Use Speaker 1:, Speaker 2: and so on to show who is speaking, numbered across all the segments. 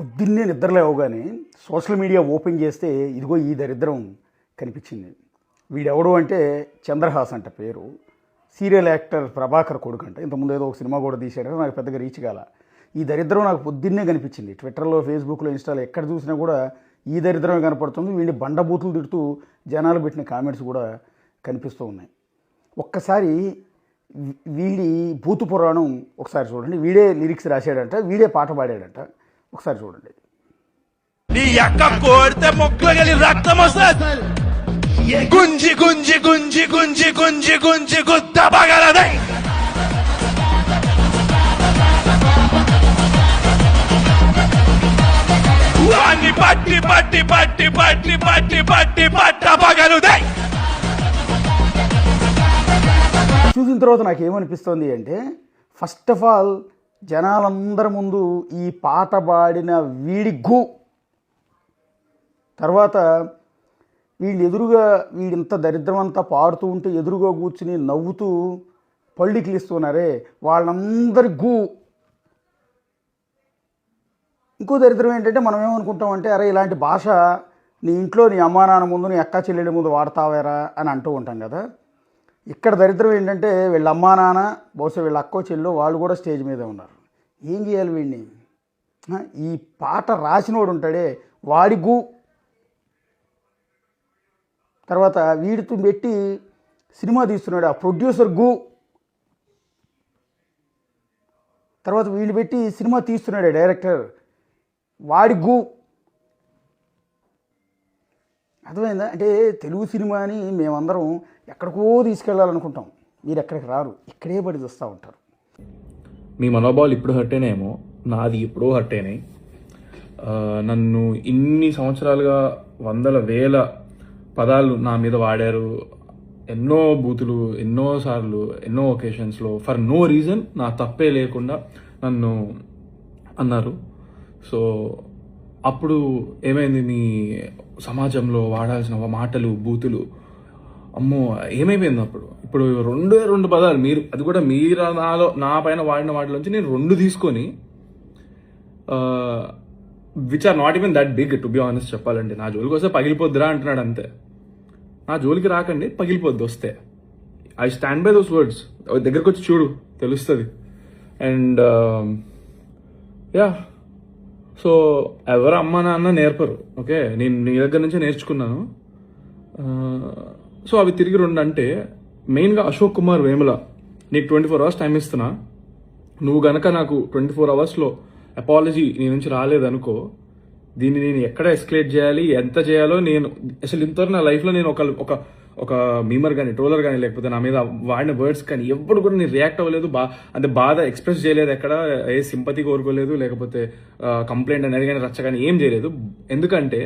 Speaker 1: పొద్దున్నే నిద్రలేవగానే social media open చేస్తే ఇదిగో ఈ దరిద్రం కనిపించింది. వీడెవడు అంటే చంద్రహాస్ అంట పేరు. సీరియల్ యాక్టర్ ప్రభాకర్ కొడుకు అంట. ఇంతకుముందు ఏదో ఒక సినిమా కూడా తీశాడు. నాకు పెద్దగా రీచ్ కాల. ఈ దరిద్రం నాకు పొద్దున్నే కనిపించింది. ట్విట్టర్లో ఫేస్బుక్లో ఇన్స్టాలో ఎక్కడ చూసినా కూడా ఈ దరిద్రమే కనపడుతుంది. వీడిని బండబూతులు తిడుతూ జనాలు పెట్టిన కామెంట్స్ కూడా కనిపిస్తూ ఉన్నాయి. ఒక్కసారి వీడి భూతు పురాణం ఒకసారి చూడండి. వీడే లిరిక్స్ రాశాడంట. వీడే పాట పాడాడంట. ఒకసారి చూడండి.
Speaker 2: నీ అక్క కోడితే మొక్కలు రక్తం వస్తుంది. గుంజి గుంజి గుంజి గుంజి గుంజి గుంజి గుత్త పగలదే. వాణ్ణి పట్టి పట్టి పట్టి పట్టి పట్టి పట్టి పట్ట పగలుదే.
Speaker 1: చూసిన తర్వాత నాకు ఏమనిపిస్తుంది అంటే ఫస్ట్ ఆఫ్ ఆల్ జనాలందరి ముందు ఈ పాట పాడిన వీడి గు తర్వాత వీడిని ఎదురుగా వీడింత దరిద్రం అంతా పాడుతూ ఉంటే ఎదురుగా కూర్చుని నవ్వుతూ పళ్ళికిలిస్తున్నారే వాళ్ళందరి గు ఇంకో దరిద్రం ఏంటంటే మనం ఏమనుకుంటామంటే అరే ఇలాంటి భాష నీ ఇంట్లో నీ అమ్మా నాన్న ముందు నీ అక్క చెల్లెళ్ళ ముందు వాడతావేరా అని అంటూ ఉంటాం కదా. ఇక్కడ దరిద్రం ఏంటంటే వీళ్ళ అమ్మా నాన్న బహుశా వీళ్ళ అక్కో చెల్లు వాళ్ళు కూడా స్టేజ్ మీద ఉన్నారు. ఏం చేయాలి వీడిని? ఈ పాట రాసినోడు ఉంటాడే వాడి గు తర్వాత వీడితో పెట్టి సినిమా తీస్తున్నాడు ఆ ప్రొడ్యూసర్ గు తర్వాత వీడిని పెట్టి సినిమా తీస్తున్నాడు డైరెక్టర్ వాడి గు అర్థమైందా? అంటే తెలుగు సినిమాని మేమందరం ఎక్కడికో తీసుకెళ్ళాలనుకుంటాం. మీరు ఎక్కడికి రారు. ఇక్కడే పడి చూస్తూ ఉంటారు.
Speaker 3: మీ మనోభావాలు ఇప్పుడు హట్టేనేమో నాది ఎప్పుడో హట్టేనే నన్ను ఇన్ని సంవత్సరాలుగా వందల వేల పదాలు నా మీద వాడారు. ఎన్నో బూతులు ఎన్నో సార్లు ఎన్నో ఒకేషన్స్లో. ఫర్ నో రీజన్ నా తప్పే లేకుండా నన్ను అన్నారు. సో అప్పుడు ఏమైంది మీ సమాజంలో వాడాల్సిన మాటలు బూతులు. అమ్మో ఏమైపోయింది అప్పుడు? ఇప్పుడు రెండే రెండు పదాలు మీరు అది కూడా మీరు నాలో నా పైన వాడిన వాటిలోంచి నేను రెండు తీసుకొని which are not even that big to be honest చెప్పాలండి నా జోలికి వస్తే పగిలిపోద్దిరా అంటున్నాడు అంతే. నా జోలికి రాకండి పగిలిపోద్ది వస్తే. I stand by those words దగ్గరకు వచ్చి చూడు తెలుస్తుంది. అండ్ యా um, సో ఎవరు అమ్మ నాన్న నేర్పరు. ఓకే? నేను నీ దగ్గర నుంచే నేర్చుకున్నాను. సో అవి తిరిగి రెండు అంటే మెయిన్గా అశోక్ కుమార్ వేముల నీకు ట్వంటీ ఫోర్ అవర్స్ టైం ఇస్తున్నా. నువ్వు గనక నాకు ట్వంటీ ఫోర్ అవర్స్లో అపాలజీ నీ నుంచి రాలేదనుకో దీన్ని నేను ఎక్కడ ఎస్కలేట్ చేయాలి ఎంత చేయాలో నేను అసలు ఇంతవరకు నా లైఫ్లో నేను ఒక ఒక ఒక మీమర్ కానీ ట్రోలర్ కానీ లేకపోతే నా మీద వాడిన వర్డ్స్ కానీ ఎప్పుడు కూడా నేను రియాక్ట్ అవ్వలేదు. బా అంటే బాధ ఎక్స్ప్రెస్ చేయలేదు ఎక్కడ ఏ సింపతి కోరుకోలేదు లేకపోతే కంప్లైంట్ అనేది కానీ రచ్చ కానీ ఏం చేయలేదు. ఎందుకంటే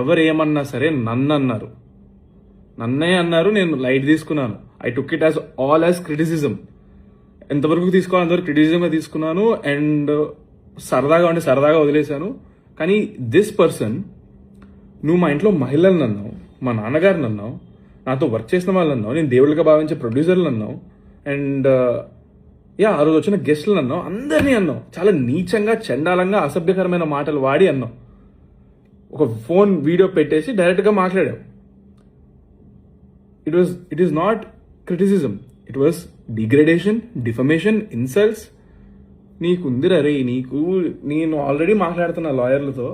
Speaker 3: ఎవరు ఏమన్నా సరే నన్ను అన్నారు. నన్నే అన్నారు నేను లైట్ తీసుకున్నాను. I took it as all as criticism ఎంతవరకు తీసుకోవాలి అంతవరకు క్రిటిసిజంగా తీసుకున్నాను. అండ్ సరదాగా ఉండి సరదాగా వదిలేశాను. కానీ దిస్ పర్సన్ నువ్వు మా ఇంట్లో మహిళలను అన్నావు మా నాన్నగారిని అన్నావు నాతో వర్క్ చేసిన వాళ్ళు అన్నావు నేను దేవుళ్ళుగా భావించే ప్రొడ్యూసర్లు అన్నావు అండ్ యా ఆ రోజు వచ్చిన గెస్ట్లు అన్నావు అందరినీ అన్నావు. చాలా నీచంగా చండాలంగా అసభ్యకరమైన మాటలు వాడి అన్నావు. ఒక ఫోన్ వీడియో పెట్టేసి డైరెక్ట్గా మాట్లాడావు. It was it is not criticism it was degradation defamation insults నీకుందిరే నీకు నేను ఆల్రెడీ మాట్లాడుతున్నా లాయర్లతో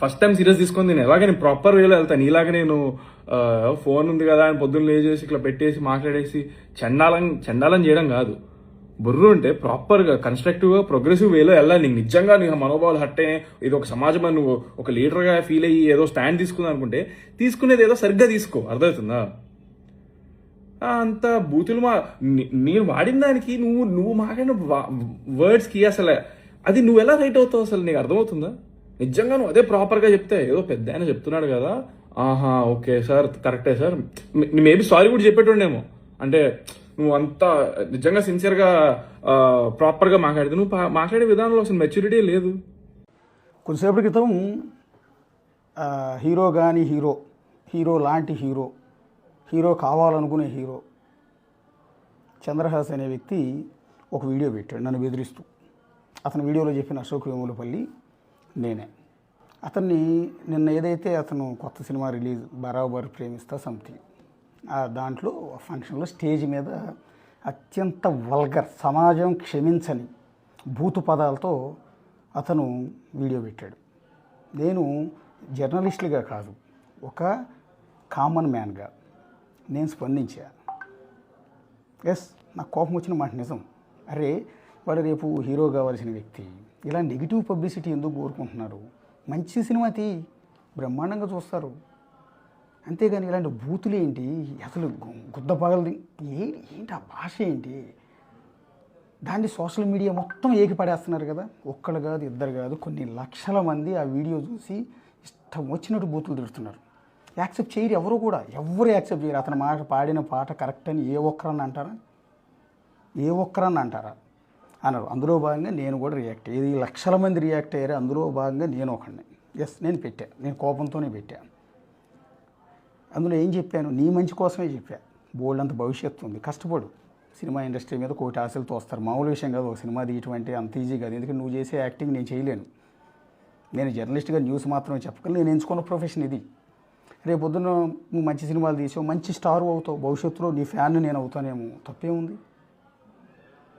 Speaker 3: ఫస్ట్ టైం సీరియస్ తీసుకొని నేను ఎలాగ నేను ప్రాపర్ వేలో వెళ్తాను ఇలాగ నేను ఫోన్ ఉంది కదా అని పొద్దున్న లేచేసి ఇట్లా పెట్టేసి మాట్లాడేసి చండాలం చండాలం చేయడం కాదు. బుర్రు ఉంటే ప్రాపర్గా కన్స్ట్రక్టివ్గా ప్రోగ్రెసివ్ వేలో వెళ్ళాలి. నీకు నిజంగా నీ మనోభావాలు హట్టే ఇది ఒక సమాజం నువ్వు ఒక లీడర్గా ఫీల్ అయ్యి ఏదో స్టాండ్ తీసుకుందా అనుకుంటే తీసుకునేది ఏదో సరిగ్గా తీసుకో. అర్థమవుతుందా? అంత బూతులు మా నేను వాడిన దానికి నువ్వు నువ్వు మాట్లాడిన వర్డ్స్కి అసలు అది నువ్వు ఎలా రైట్ అవుతావు అసలు? నీకు అర్థమవుతుందా? నిజంగా నువ్వు అదే ప్రాపర్గా చెప్తే ఏదో పెద్ద ఆయన చెప్తున్నాడు కదా. ఆహా ఓకే సార్ కరెక్టే సార్. మేబీ సారీ కూడా చెప్పేటోండేమో. అంటే నువ్వు అంతా నిజంగా సిన్సియర్గా ప్రాపర్గా మాట్లాడితే నువ్వు మాట్లాడే విధానంలో అసలు మెచ్యూరిటీ లేదు.
Speaker 1: కొంతసేపటి క్రితం హీరో కానీ హీరో హీరో లాంటి హీరో హీరో కావాలనుకునే హీరో చంద్రహాస్ అనే వ్యక్తి ఒక వీడియో పెట్టాడు నన్ను బెదిరిస్తూ. అతని వీడియోలో చెప్పిన అశోక్ వేములపల్లి నేనే. అతన్ని నిన్న ఏదైతే అతను కొత్త సినిమా రిలీజ్ బరాబర్ ప్రేమిస్తా సంథింగ్ ఆ దాంట్లో ఫంక్షన్లో స్టేజ్ మీద అత్యంత వల్గర్ సమాజం క్షమించని బూతు పదాలతో అతను వీడియో పెట్టాడు. నేను జర్నలిస్టులుగా కాదు ఒక కామన్ మ్యాన్గా నేను స్పందించా. ఎస్ నాకు కోపం వచ్చిన మాట నిజం. అరే వాడు రేపు హీరో కావాల్సిన వ్యక్తి. ఇలా నెగిటివ్ పబ్లిసిటీ ఎందుకు కోరుకుంటున్నారు? మంచి సినిమా తీ బ్రహ్మాండంగా చూస్తారు. అంతేగాని ఇలాంటి బూతులు ఏంటి? అసలు గుద్ద పగలది. ఏ ఏంటి ఆ భాష ఏంటి? దాన్ని సోషల్ మీడియా మొత్తం ఏకి పడేస్తున్నారు కదా. ఒక్కడు కాదు ఇద్దరు కాదు కొన్ని లక్షల మంది ఆ వీడియో చూసి ఇష్టం వచ్చినట్టు బూతులు తిడుతున్నారు. యాక్సెప్ట్ చేయరు ఎవరు కూడా. ఎవరు యాక్సెప్ట్ చేయరు. అతని మాట పాడిన పాట కరెక్ట్ అని ఏ ఒక్కరని అంటారా? ఏ ఒక్కరని అంటారా? అన్నారు. అందులో భాగంగా నేను కూడా రియాక్ట్ ఇది లక్షల మంది రియాక్ట్ అయ్యారు. అందులో భాగంగా నేను ఒకడిని. ఎస్ నేను పెట్టా. నేను కోపంతోనే పెట్టా. అందులో ఏం చెప్పాను? నీ మంచి కోసమే చెప్పా. బోల్డ్ అంత భవిష్యత్తు ఉంది. కష్టపడు. సినిమా ఇండస్ట్రీ మీద కోటి ఆశలు తోస్తారు. మామూలు విషయం కాదు. ఒక సినిమా తీయటం అంటే అంత ఈజీ కాదు. ఎందుకంటే నువ్వు చేసే యాక్టింగ్ నేను చేయలేను. నేను జర్నలిస్ట్గా న్యూస్ మాత్రమే చెప్పగలను నేను ఎంచుకున్న ప్రొఫెషన్ ఇది. రేపు పొద్దున్న నువ్వు మంచి సినిమాలు తీసావు మంచి స్టార్ అవుతావు. భవిష్యత్తులో నీ ఫ్యాన్ నేను అవుతానేమో. తప్పేముంది?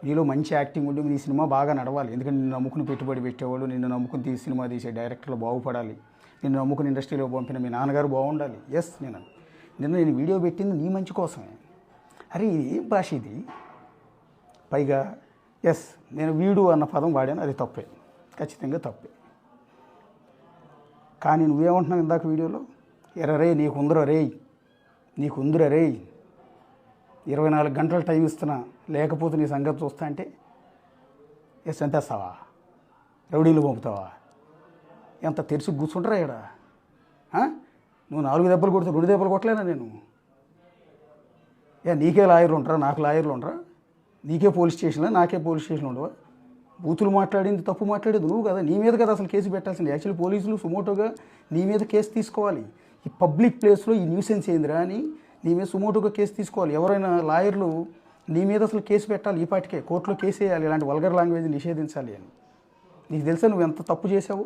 Speaker 1: నీలో మంచి యాక్టింగ్ ఉండి నీ సినిమా బాగా నడవాలి. ఎందుకంటే నిన్ను నమ్ముకుని పెట్టుబడి పెట్టేవాళ్ళు నిన్ను నమ్ముకుని తీసి సినిమా తీసే డైరెక్టర్లు బాగుపడాలి. నిన్ను నమ్ముకుని ఇండస్ట్రీలో పంపిన మీ నాన్నగారు బాగుండాలి. ఎస్ నేను నిన్న నేను వీడియో పెట్టింది నీ మంచి కోసమే. అరే ఇది ఏం భాష ఇది? పైగా ఎస్ నేను వీడు అన్న పదం వాడాను. అది తప్పే. ఖచ్చితంగా తప్పే. కానీ నువ్వేమంటున్నావు ఇందాక వీడియోలో? ఎర్రరే నీకు రేయ్. నీకు రేయ్. ఇరవై నాలుగు గంటల టైం ఇస్తున్నా. లేకపోతే నీ సంగతి చూస్తా అంటే ఏ చంపేస్తావా రౌడీలు పంపుతావా? ఎంత తెరిచి కూర్చుంటారా ఇక్కడ నువ్వు నాలుగు దెబ్బలు కొడితే రెండు దెబ్బలు కొట్టలేనా నేను? ఏ నీకే లాయర్లు ఉంటారా? నాకు లాయర్లు ఉంటారా నీకే పోలీస్ స్టేషన్లో? నాకే పోలీస్ స్టేషన్లో ఉండవా? బూతులు మాట్లాడింది తప్పు మాట్లాడేది నువ్వు కదా? నీ మీద కదా అసలు కేసు పెట్టాల్సింది. యాక్చువల్లీ పోలీసులు సుమోటోగా నీ మీద కేసు తీసుకోవాలి. ఈ పబ్లిక్ ప్లేస్లో ఈ న్యూసెన్స్ ఏందిరా అని నీ మీద సుమోటోగా కేసు తీసుకోవాలి. ఎవరైనా లాయర్లు నీ మీద అసలు కేసు పెట్టాలి ఈ పాటికే. కోర్టులో కేసు వేయాలి ఇలాంటి వల్గర్ లాంగ్వేజ్ నిషేధించాలి అని. నీకు తెలుసా నువ్వు ఎంత తప్పు చేసావు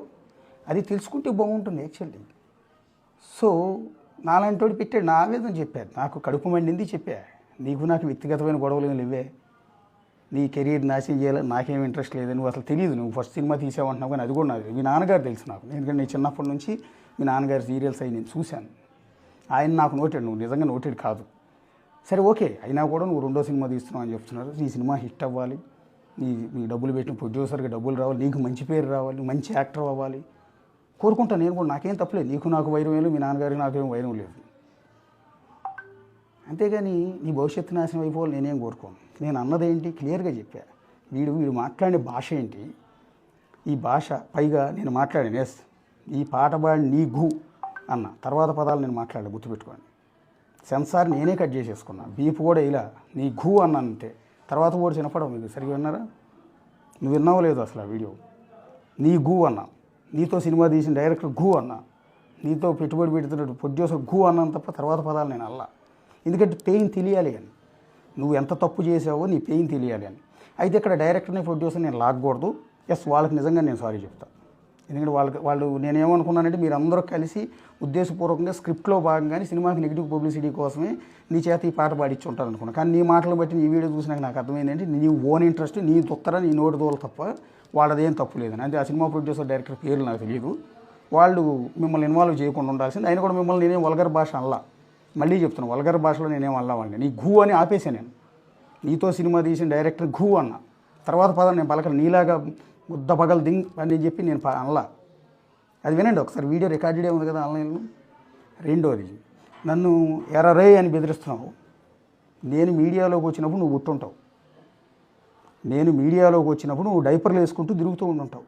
Speaker 1: అది తెలుసుకుంటే బాగుంటుంది యాక్చువల్లీ సో నాలాంటి పెట్టాడు నా ఆవేదన చెప్పాడు. నాకు కడుపు మండింది చెప్పా. నీకు నాకు వ్యక్తిగతమైన గొడవలు ఏమి లేవే. నీ కెరీర్ నాశనం చేయాలని నాకేం ఇంట్రెస్ట్ లేదు. నువ్వు అసలు తెలియదు నువ్వు ఫస్ట్ సినిమా తీసావంటున్నావు కానీ అది కూడా నాకు మీ నాన్నగారు తెలుసు నాకు. ఎందుకంటే నేను చిన్నప్పటి నుంచి మీ నాన్నగారి సీరియల్స్ అవి నేను చూశాను. ఆయన నాకు నోటెడ్. నువ్వు నిజంగా నోటెడ్ కాదు. సరే ఓకే అయినా కూడా నువ్వు రెండో సినిమా తీస్తున్నావు అని చెప్తున్నారు. నీ సినిమా హిట్ అవ్వాలి. నీ నీ డబ్బులు పెట్టిన ప్రొడ్యూసర్కి డబ్బులు రావాలి. నీకు మంచి పేరు రావాలి. మంచి యాక్టర్ అవ్వాలి. కోరుకుంటా నేను కూడా. నాకేం తప్పలేదు నీకు నాకు వైరం లేదు. మీ నాన్నగారికి నాకేం వైరం లేదు. అంతేగాని నీ భవిష్యత్తు నాశనం అయిపోవాలి. నేనేం కోరుకోను. నేను అన్నదేంటి క్లియర్గా చెప్పా. వీడు వీడు మాట్లాడే భాష ఏంటి? ఈ భాష పైగా నేను మాట్లాడాను ఎస్ ఈ పాట పాడి నీ గు అన్న. తర్వాత పదాలు నేను మాట్లాడా గుర్తుపెట్టుకోండి. సెన్సార్ నేనే కట్ చేసేసుకున్నా. బీప్ కూడా ఇలా నీ ఘూ అన్న అంతే తర్వాత కూడా చిన్నపడవు మీకు. సరిగ్గా విన్నారా? నువ్వు విన్నావో లేదు అసలు ఆ వీడియో. నీ ఘూ అన్నా. నీతో సినిమా తీసిన డైరెక్టర్ ఘూ అన్నా. నీతో పెట్టుబడి పెడుతున్నట్టు ప్రొడ్యూసర్ ఘూ అన్నాను తప్ప తర్వాత పదాలు నేను అల్లా. ఎందుకంటే పెయిన్ తెలియాలి అని. నువ్వు ఎంత తప్పు చేసావో నీ పెయిన్ తెలియాలి అని. అయితే ఇక్కడ డైరెక్టర్ని ప్రొడ్యూసర్ నేను లాగకూడదు. ఎస్ వాళ్ళకి నిజంగా నేను సారీ చెప్తాను ఎందుకంటే వాళ్ళకి వాళ్ళు నేనేమనుకున్నానంటే మీరు అందరూ కలిసి ఉద్దేశపూర్వకంగా స్క్రిప్ట్లో భాగంగానే సినిమాకి నెగిటివ్ పబ్లిసిటీ కోసమే నీ చేత ఈ పాట పాడించి ఉంటారు అనుకున్నా కానీ నీ మాటలు బట్టి నీ వీడియో చూసినాక నాకు అర్థమైంది నీ ఓన్ ఇంట్రెస్ట్ నీ దుత్తర నీ నోటి దోలు తప్ప వాళ్ళదేం తప్పు లేదని అంటే ఆ సినిమా ప్రొడ్యూసర్ డైరెక్టర్ పేర్లు నాకు తెలియదు. వాళ్ళు మిమ్మల్ని ఇన్వాల్వ్ చేయకుండా ఉండాల్సింది. ఆయన కూడా మిమ్మల్ని నేనేం వల్గర్ భాష అనలా. మళ్ళీ చెప్తున్నాను వల్గర్ భాషలో నేనేం అల్లా నీ ఘూ అని ఆపేసాను నేను. నీతో సినిమా తీసిన డైరెక్టర్ ఘూ అన్న. తర్వాత పదం నేను పలకలు నీలాగా ముద్ద పగలు దింగ్ అని చెప్పి నేను అనలా. అది వినండి ఒకసారి వీడియో రికార్డెడే ఉంది కదా ఆన్లైన్లో. రెండోది నన్ను ఎర్రరే అని బెదిరిస్తున్నావు. నేను మీడియాలోకి వచ్చినప్పుడు నువ్వు గుర్తుంటావు. నేను మీడియాలోకి వచ్చినప్పుడు నువ్వు డైపర్లు వేసుకుంటూ తిరుగుతూ ఉండుంటావు.